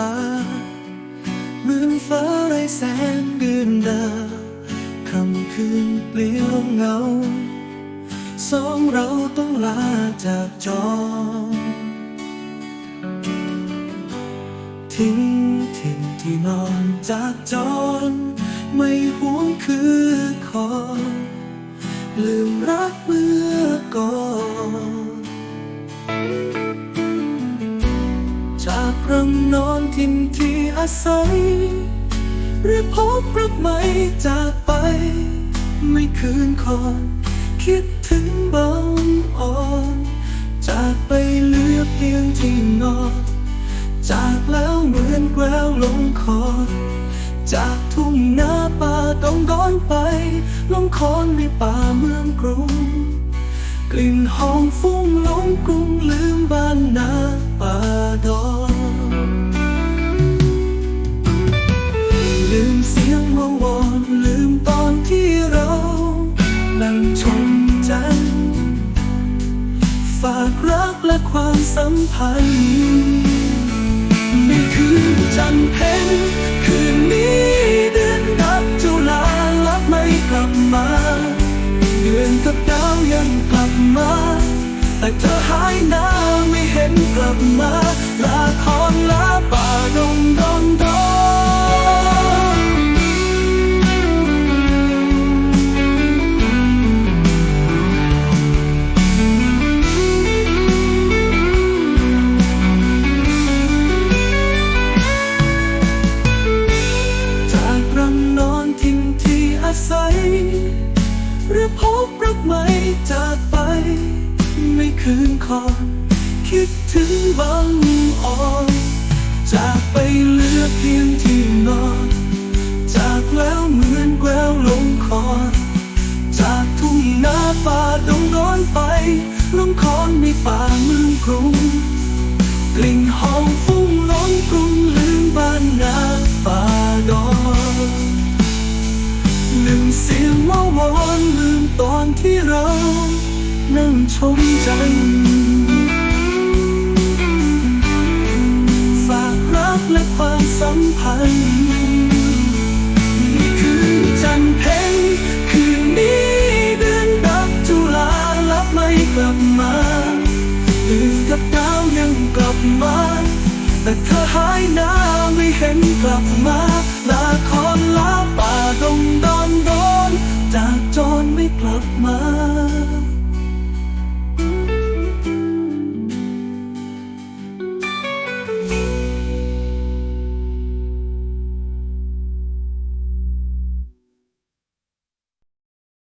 ลาเหมือนฟ้าไร้แสงเดือนดาค่ำคืนเปลี่ยวเงา สองเราต้องลาจากจอ ทิ้งถิ่นที่นอนจากจรไม่หวงคือคอลืมรักเมื่อ นอนทินที่อาศัย หรือพบรักใหม่จากไป ไม่คืนคอน คิดถึงบางอ่อน จากไปเหลือเพียงที่นอน จากแล้วเหมือนแกววลงคอนจากทุ่งนาป่าต้องก้อนไป ลงคอนในป่าเมืองกรุง กลิ่นหอมฟุ้งหลงกรุงลืมบ้านนาป่าดอนลืมเสียงวาวอนลืมตอนที่เรานั่งชมจันฝากรักและความสัมพันธ์ไม่คืนจันเพ็ญคื แต่เธอหายหน้าไม่เห็นกลับมาลาคอนลาป่าดงดอนดอนจากรังนอนทิ่มที่อาศัย หรือพบรักใหม่จาก คืนคอน คิดถึงบางอ่อนจากไปเหลือเพียงที่นอน จากแล้วเหมือนแววลงคอนจากทุ่งนาป่าดงร้อนไปลงคอนในป่าเมืองกรุงกลิ่นหอมฟุ้งล้นกรุงลืมบ้านนาป่าดอนลืมเสียงว่าวอนลืมตอนที่เรา นั่งชมจันทร์ฝากรักและความสัมพันธ์นี่คือจันทร์เพ็ญคืนนี้เดือนดับจุลาลับไม่กลับมาลืมกับดาวยังกลับมา แต่เธอหายหน้าไม่เห็นกลับมาลาคอนลาป่าดงดอนดนจากจรไม่กลับมา